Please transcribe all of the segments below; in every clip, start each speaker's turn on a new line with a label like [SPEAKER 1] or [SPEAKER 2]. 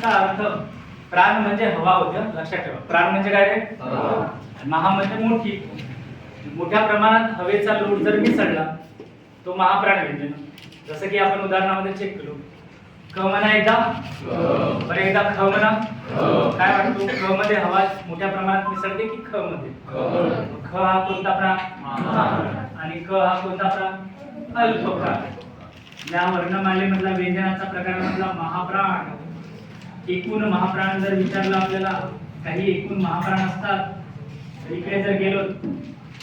[SPEAKER 1] प्राणचा अर्थ प्राण म्हणजे हवा होते लक्षात ठेवा. प्राण म्हणजे काय रे? महा म्हणजे मोठी. मोठ्या प्रमाणात हवेचा लोट जर मिसळला तो महाप्राण व्यंजन जसं की आपण उदाहरणामध्ये चेक केलो. क म्हणा एकदा. बरं एकदा ख म्हणा. काय वाटतो क मध्ये हवा मोठ्या प्रमाणात मिसळते की ख मध्ये? ख. हा कोणता प्राण? आणि क हा कोणता प्राण? अल्प प्राण. या वर्णमालेमधला व्यंजनाचा प्रकार मधला महाप्राण. एकूण महाप्राण जर विचारलं आपल्याला काही एकूण महाप्राण असतात? इकडे जर गेलो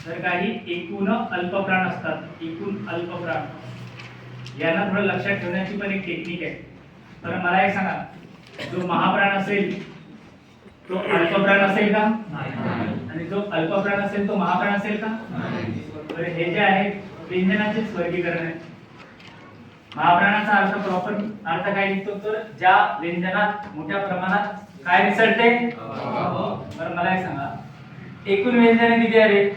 [SPEAKER 1] तर काही एकूण अल्पप्राण असतात. एकूण अल्पप्राण यांना थोडं लक्षात ठेवण्याची पण एक टेक्निक आहे. तर मला एक सांगा जो महाप्राण असेल तो अल्पप्राण असेल का? आणि जो अल्पप्राण असेल तो महाप्राण असेल का? तर हे जे आहे व्यंजनाचेच वर्गीकरण आहे. महाप्राणाचा अर्थ प्रॉपर अर्थ काय निघतो तर ज्या व्यंजनात मोठ्या प्रमाणात काय मिसळते बरं मला एक सांगा. एकूण व्यंजने किती आहे रे?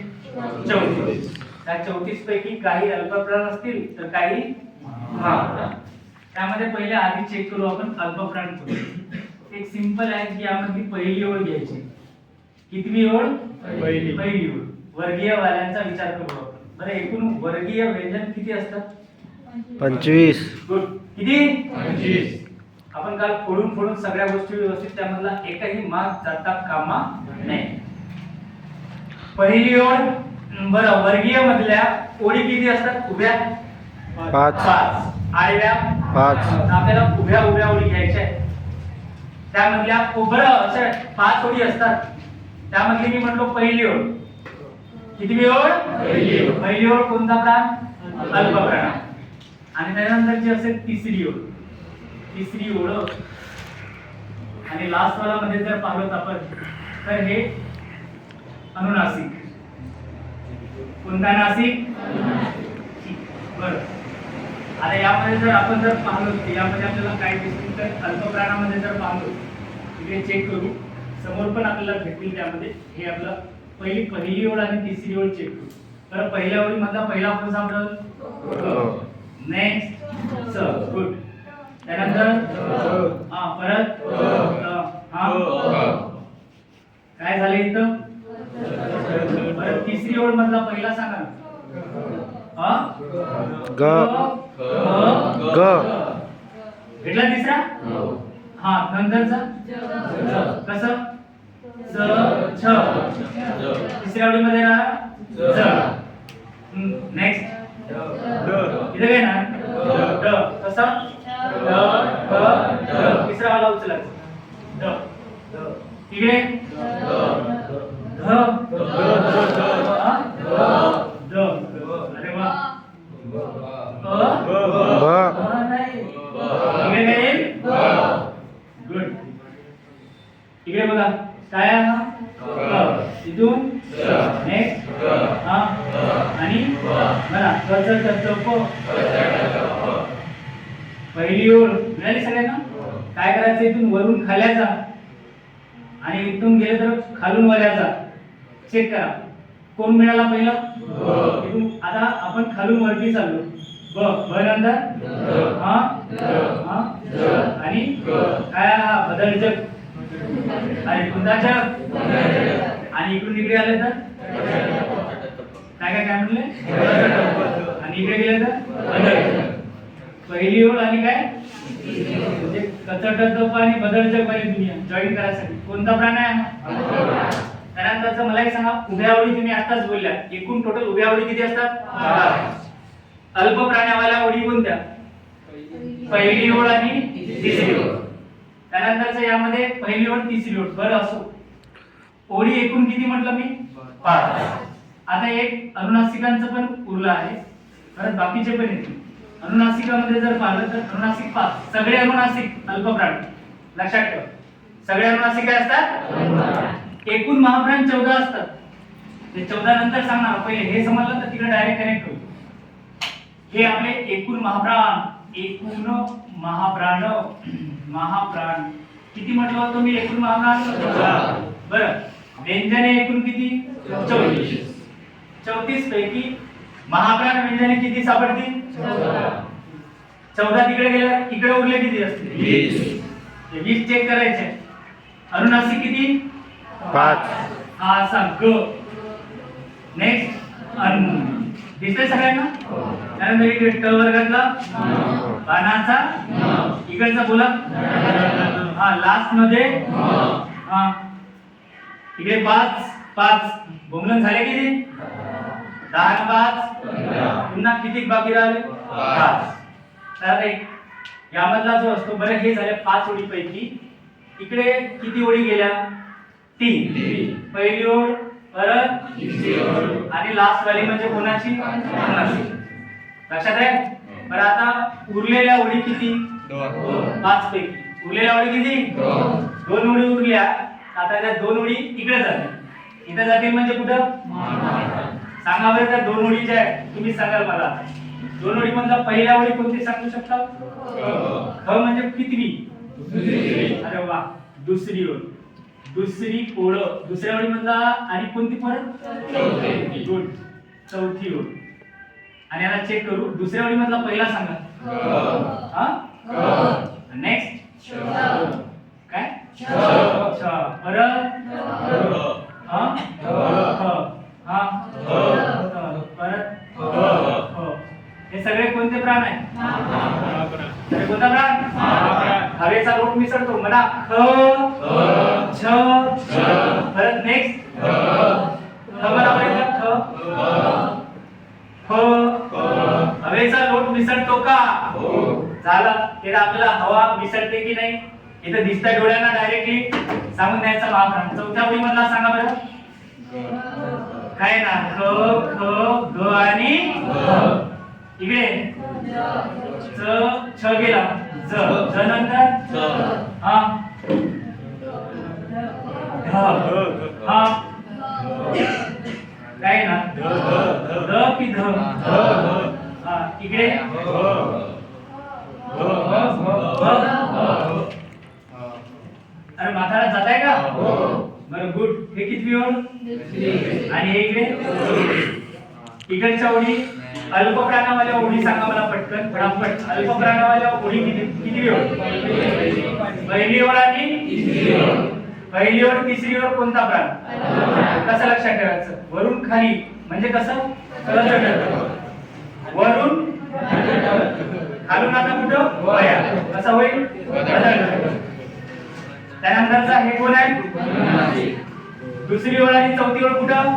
[SPEAKER 1] चौतीस. त्या चौतीस पैकी काही अल्पप्राण असतील तर काही महाप्राण. त्यामध्ये पहिले आधी चेक करू आपण अल्पप्राण करू एक सिंपल आहे की यामधली पहिली ओळ घ्यायची. कितवी ओळ?
[SPEAKER 2] पहिली.
[SPEAKER 1] पहिली ओळ. वर्गीय वाल्यांचा विचार करू आपण. बरं एकूण वर्गीय व्यंजन किती असतात?
[SPEAKER 3] पंचवीस.
[SPEAKER 1] गुड. किती? आपण काल फोडून फोडून सगळ्या गोष्टी व्यवस्थित त्यामधला एकही मार्क जाता कामा नाही पहिली ओळ बरं वर्गीय मधल्या ओळी किती असतात? उभ्या.
[SPEAKER 3] पाच.
[SPEAKER 1] पाच. आडव्या.
[SPEAKER 3] पाच.
[SPEAKER 1] आपल्याला उभ्या उभ्या ओळी घ्यायच्या आहेत. त्यामधल्या उभं अशा पाच ओळी असतात. त्यामधली मी म्हटलो पहिली ओळ. किती ओळ.
[SPEAKER 2] पहिली ओळ.
[SPEAKER 1] कोणता प्राण? अल्पप्राण. आणि त्यानंतरची असेल तिसरी ओळ. तिसरी ओळख आणि लास्ट वाला मध्ये जर पाहिलं आपण तर हे अनुनासिक कोणता नासिक बर. आता यामध्ये जर आपण जर पाहलो यामध्ये आपल्याला काय दिसतील तर अल्पप्राणामध्ये जर पाहलो तिथे चेक करू. समोर पण आपल्याला भेटतील त्यामध्ये. हे आपलं पहिली पहिली ओळ आणि तिसरी ओळ चेक करू. तर पहिल्या ओळीमधला पहिला कोण सापडल नेक्स्ट स गुड त्यानंतर हा परत हा काय झालं इथं? परत तिसरी ओळ मधला पहिला सांगा ना. हा?
[SPEAKER 3] ग.
[SPEAKER 1] ग.
[SPEAKER 3] ग.
[SPEAKER 1] भेटला तिसरा? हा. नंतरचा? कसं? च छ. तिसऱ्या ओळीमध्ये राहा. नेक्स्ट इथे काय ना. ड. कसा? ड ड. तिसरा वाला उचलायचा. ड. इकडे. ध. द अरे वा अ
[SPEAKER 3] ब
[SPEAKER 1] अ नाही इकडे काय येईल गुड इकडे बघा काय आहे हा क. इथून नेक्स्ट हा आणि बघा कच कच प पहिली ओळ मिळाली सगळ्यांना काय करायचं इथून वरून खाल्याचा आणि इथून गेले तर खालून वऱ्याचा चेक करा. कोण मिळाला पहिला? इथून आता आपण खालून वरती चाललो. ब ब नंतर. हा? हा? आणि काय हा? बदल जग. आणि कोणता जग. आणि इकडून इकडे आले तर? काय काय काय म्हणले आणि इकडे गेले तर? पहिली ओळ आणि काय? म्हणजे कचट जप आणि बदल जग दुनिया जॉईन करायसाठी. कोणता प्राणी त्यानंतरच मलाही मला एक सांगा उभ्या ओळी तुम्ही आताच बोलल्या. एकूण टोटल उभ्या ओळी किती असतात? अल्प प्राण्यावाल्या ओळी कोणत्या? पहिली ओळ आणि तिसरी ओळ. त्यानंतरच यामध्ये पहिली ओळ तिसरी ओळ. बरं असो. ओळी एकूण किती म्हटलं मी? पाच. आता एक अनुनासिकांचं पण उरलं आहे. परत बाकीचे पण येतील. अनुनासिकामध्ये जर पाहिलं तर अनुनासिक पाच. सगळे अनुनासिक अल्पप्राण. लक्षात ठेवा. सगळे अनुनासिक काय असतात? एकूण महाप्राण चौदा असतात. ते चौदा नंतर सांगणार. पहिले हे समजलं तर तिकडे डायरेक्ट कनेक्ट होईल. हे आपले एकूण महाप्राण. एकूण महाप्राण. महाप्राण. किती म्हटलं होतं मी? एकूण महाप्राण? बरं. व्यंजने एकूण किती? चौतीस. चौतीस पैकी महाप्राण व्यंजने किती सापडतील? चौदा. तिकडे गेल्या इकडे उरले किती असतील? हे वीस चेक करायचे. अनुनासिक किती?
[SPEAKER 3] पाच.
[SPEAKER 1] हा असा ग. नेक्स्ट अन दिसतंय सगळ्यांना? त्यानंतर इकडे ट वर्गातला? पानाचा इकडचा बोला. हा लास्टमध्ये? हा. इकडे पाच. पाच. बोमलन झाले किती? दहा पाच पुन्हा किती बाकी राहिले? पाच. तर एक यामधला जो असतो बरं हे झाले पाच ओळीपैकी. इकडे किती ओळी गेल्या? तीन. पहिली ओळ परत? आणि लास्ट वाली म्हणजे कोणाची? कोणाची. लक्षात आहे? बरं आता उरलेल्या ओळी किती? पाच पैकी उरलेल्या ओळी किती? दोन. ओळी उरल्या. आता त्या दोन ओळी इकडे जातील. इथे जातील म्हणजे कुठं? सांगा बरं त्या दोन ओळी ज्या आहेत तुम्ही सांगाल मला. दोन ओळी मधला पहिल्या ओळी कोणती सांगू शकता? ख. म्हणजे कितवी? अरे वा दुसरी ओळ. दुसरी ओळ. दुसऱ्या ओळी मधला आणि कोणती परत? गुड. चौथी ओळ. आणि आता चेक करू. दुसऱ्या ओळी मधला पहिला सांगा. हा? नेक्स्ट काय? परत? कोणता प्राण हवेचा लोट मिसळतो. म्हणा ख छ परत नेक्स्ट ख म्हणा पाहिजे ख? हवेचा लोट मिसळतो का? झालं. ते आपल्याला हवा मिसळते की नाही? इथं दिसतंय डोळ्यांना डायरेक्टली सांगून द्यायचा महाप्राण चौथ्या ओळी मधला सांगा बरं. काय ना? ख ख ग आणि इकडे. च छ गेला. ज. ज नंतर? हा. ध हा. काय ना? द की ध? हा इकडे? अरे म्हातारा जात आहे का बरं गुड. हे किती ओळ आणि हे इकडे? इकडच्या ओळी? अल्प प्राणावाल्या ओळी सांगा मला पटकन फटाफट. अल्पप्राणावाल्या ओळी किती किती वेळ? पहिली ओळ आणि पहिली ओळ तिसरी ओळ कोणता प्राण? कसं लक्षात ठेवायचं? वरून खाली. म्हणजे कसं? वरून खालून आता कुठं? वया. कसं होईल? त्यानंतरचा हे कोण आहे? दुसरी ओळ आणि चौथी ओळ कुठं?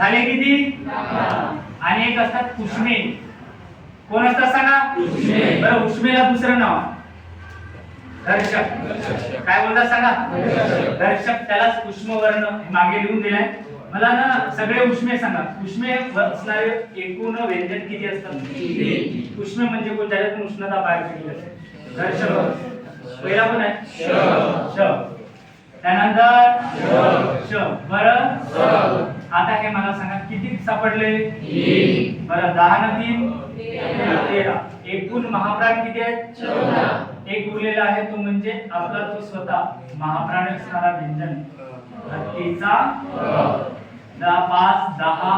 [SPEAKER 1] झाले किती? आणि एक असतात उष्मे. कोण असतात सांगा? बरं उष्मेला दुसरं नाव. दर्शक. काय बोलतात सांगा? दर्शक. त्यालाच उष्मवर्ण मागे लिहून दिलाय. मला ना सगळे उष्मे सांगा. उष्मे असणारे एकूण व्यंजन किती असतात? उष्मे म्हणजे कोण ज्याच्यातून उष्णता बाहेर पडली असते दर्शक. पहिला पण आहे? श. त्यानंतर श. बर? आता हे मला सांगा किती सापडले? बरं दहा न तीन? तेरा. एकूण महाप्राण किती आहेत? एक उरलेला आहे तो म्हणजे आपला तो स्वतः महाप्राण असणारा व्यंजन. हत्तीचा दहा पाच दहा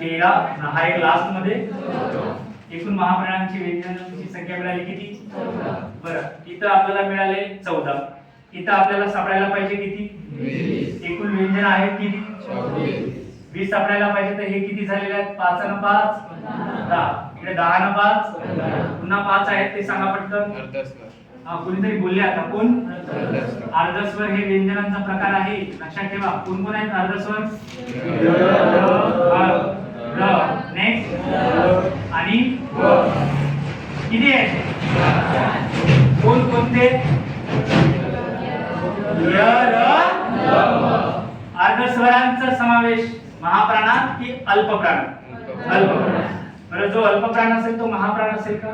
[SPEAKER 1] तेरा दहा एक लास्टमध्ये एकूण महाप्राणांची व्यंजनांची संख्या मिळाली किती? बरं इथं आपल्याला मिळाले चौदा. इथं आपल्याला सापडायला पाहिजे किती? एकूण व्यंजन आहेत किती? वीस सापडायला पाहिजे तर हे किती झालेले आहेत? पाच आणि पाच? दहा. इकडे दहा न पाच? पुन्हा पाच आहेत ते सांगा पटकन. हा कोणीतरी बोलले आता. कोण? अर्धस्वर. हे व्यंजनांचा प्रकार आहे. लक्षात ठेवा. कोण कोण आहेत? अर्धस्वर? अल्पप्राणात बरं जो अल्पप्राण असेल तो महाप्राण असेल का?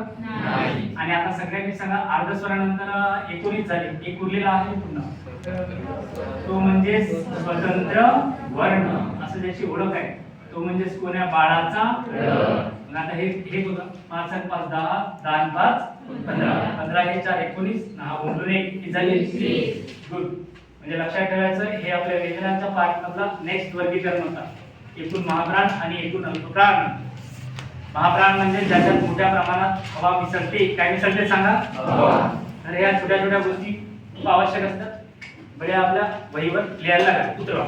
[SPEAKER 1] आणि आता सगळ्यांनी सांगा अर्धस्वरानंतर एकोणीस झाले. एक उरलेला आहे पुन्हा. तो म्हणजे स्वतंत्र वर्ण. असं ज्याची ओळख आहे. तो म्हणजे कोण्या बाळाचा? आता हे हे बघा. पाच आणि पाच दहा दहा आणि पाच पंधरा. पंधरा. हे चार एकोणीस हा बोलून एक. झाले? गुड म्हणजे लक्षात ठेवायचं हे आपल्या व्यंजनांच्या पाठ मधला नेक्स्ट वर्गीकरण होता. एकूण महाप्राण आणि एकूण अल्पप्राण. महाप्राण म्हणजे ज्याच्यात मोठ्या प्रमाणात हवा मिसळते. काय मिसळते सांगा? तर या छोट्या छोट्या गोष्टी खूप आवश्यक असतात. बरे आपल्या वहीवर लिहायला लागतात उतरवा